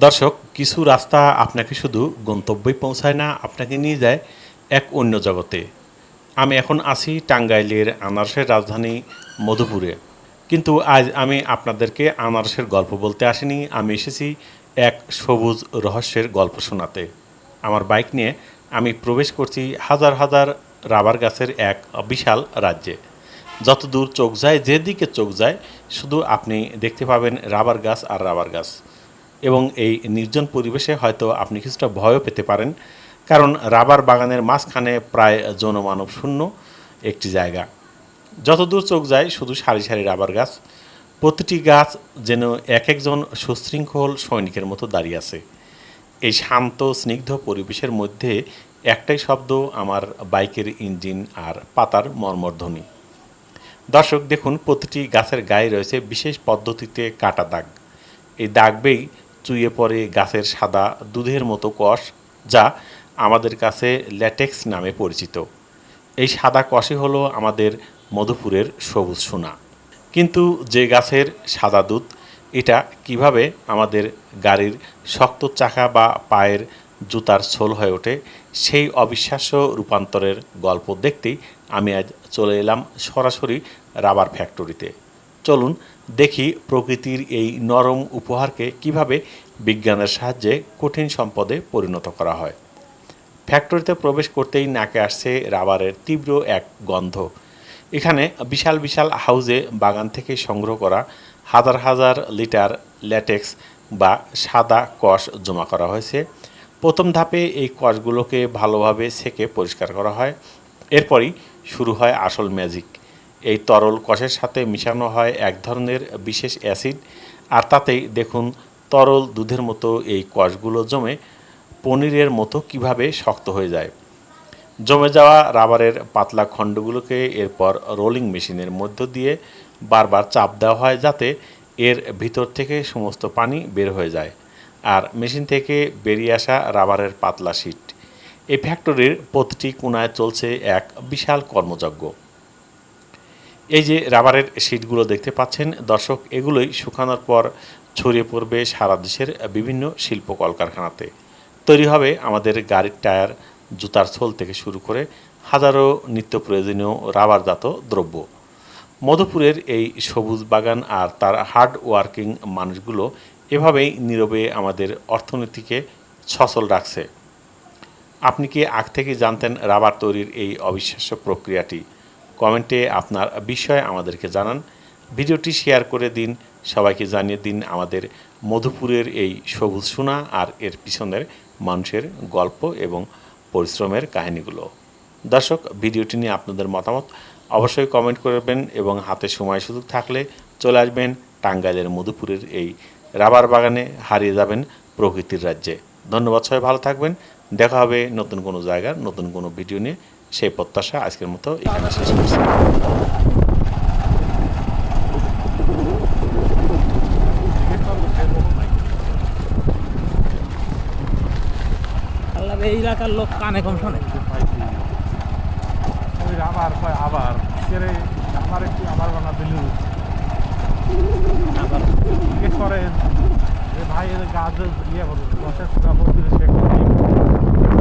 দর্শক, কিছু রাস্তা আপনাকে শুধু গন্তব্যে পৌঁছায় না, আপনাকে নিয়ে যায় এক অন্য জগতে। আমি এখন আছি টাঙ্গাইলের আনারসের রাজধানী মধুপুরে। কিন্তু আজ আমি আপনাদেরকে আনারসের গল্প বলতে আসিনি, আমি এসেছি এক সবুজ রহস্যের গল্প শোনাতে। আমার বাইক নিয়ে আমি প্রবেশ করছি হাজার হাজার রাবার গাছের এক বিশাল রাজ্যে। যত দূর চোখ যায়, যেদিকে চোখ যায়, শুধু আপনি দেখতে পাবেন রাবার গাছ আর রাবার গাছ। এবং এই নির্জন পরিবেশে হয়তো আপনি কিছুটা ভয়ও পেতে পারেন। কারণ রাবার বাগানের মাঝখানে প্রায় জনমানব শূন্য একটি জায়গা। যত দূর চোখ যায়, শুধু সারি সারি রাবার গাছ। প্রতিটি গাছ যেন এক একজন সুশৃঙ্খল সৈনিকের মতো দাঁড়িয়ে আছে। এই শান্ত, স্নিগ্ধ পরিবেশের মধ্যে একটাই শব্দ আমার বাইকের ইঞ্জিন আর পাতার মর্মধ্বনি দর্শক, দেখুন, প্রতিটি গাছের গায়ে রয়েছে বিশেষ পদ্ধতিতে কাটা দাগ। এই দাগ বেয়েই চুইয়ে পড়ে গাছের সাদা দুধের মতো কষ যা আমাদের কাছে ল্যাটেক্স নামে পরিচিত। এই সাদা কষই হলো আমাদের মধুপুরের সবুজ সোনা। কিন্তু যে গাছের সাদা দুধ, এটা কীভাবে আমাদের গাড়ির শক্ত চাকা বা পায়ের জুতার ছোল হয়ে ওঠে, সেই অবিশ্বাস্য রূপান্তরের গল্প দেখতেই আমি আজ চলে এলাম সরাসরি রাবার ফ্যাক্টরিতে। চলুন দেখি প্রকৃতির এই নরম উপহারকে কীভাবে বিজ্ঞানের সাহায্যে কঠিন সম্পদে পরিণত করা হয়। ফ্যাক্টরিতে প্রবেশ করতেই নাকে আসছে রাবারের তীব্র এক গন্ধ। এখানে বিশাল বিশাল হাউজে বাগান থেকে সংগ্রহ করা হাজার হাজার লিটার ল্যাটেক্স বা সাদা কষ জমা করা হয়েছে। প্রথম ধাপে এই কষগুলোকে ভালোভাবে সেকে পরিষ্কার করা হয়। এরপরই শুরু হয় আসল ম্যাজিক। এই তরল কষের সাথে মিশানো হয় এক ধরনের বিশেষ অ্যাসিড, আর তাতেই দেখুন তরল দুধের মতো এই কষগুলো জমে পনিরের মতো কীভাবে শক্ত হয়ে যায়। জমে যাওয়া রাবারের পাতলা খণ্ডগুলোকে এরপর রোলিং মেশিনের মধ্য দিয়ে বারবার চাপ দেওয়া হয় যাতে এর ভিতর থেকে সমস্ত পানি বের হয়ে যায়, আর মেশিন থেকে বেরিয়ে আসা রাবারের পাতলা শিট। এই ফ্যাক্টরির প্রতিটি কোনায় চলছে এক বিশাল কর্মযজ্ঞ। এই যে রাবারের শিটগুলো দেখতে পাচ্ছেন, দর্শক, এগুলোই শুকানোর পর ছড়িয়ে পড়বে সারা দেশের বিভিন্ন শিল্প কলকারখানাতে। তৈরি হবে আমাদের গাড়ির টায়ার, জুতার সোল থেকে শুরু করে হাজারো নিত্য প্রয়োজনীয় রাবারজাত দ্রব্য। মধুপুরের এই সবুজ বাগান আর তার হার্ড ওয়ার্কিং মানুষগুলো এভাবেই নীরবে আমাদের অর্থনীতিকে সচল রাখছে। আপনি কি আগ থেকে জানতেন রাবার তৈরির এই অবিশ্বাস্য প্রক্রিয়াটি? কমেন্টে আপনার বিষয় আমাদেরকে জানান। ভিডিওটি শেয়ার করে দিন, সবাইকে জানিয়ে দিন আমাদের মধুপুরের এই সবুজ সোনা আর এর পিছনের মানুষের গল্প এবং পরিশ্রমের কাহিনীগুলো। দর্শক, ভিডিওটি নিয়ে আপনাদের মতামত অবশ্যই কমেন্ট করবেন এবং হাতে সময় সুযোগ থাকলে চলে আসবেন টাঙ্গাইলের মধুপুরের এই রাবার বাগানে হারিয়ে যাবেন প্রকৃতির রাজ্যে। ধন্যবাদ, সবাই ভালো থাকবেন। দেখা হবে নতুন কোনো জায়গার নতুন কোনো ভিডিও নিয়ে। সেই প্রত্যাশা আজকের মতো এখানে শেষ করছি। এই এলাকার লোক কানে কম শোনে। ওই আবার কয় আবার কেরে আমার একটু আবার বানা দিল? আবার। করে ভাই এদের গাছ ইয়ে করো দশের টাকা বলছিল সে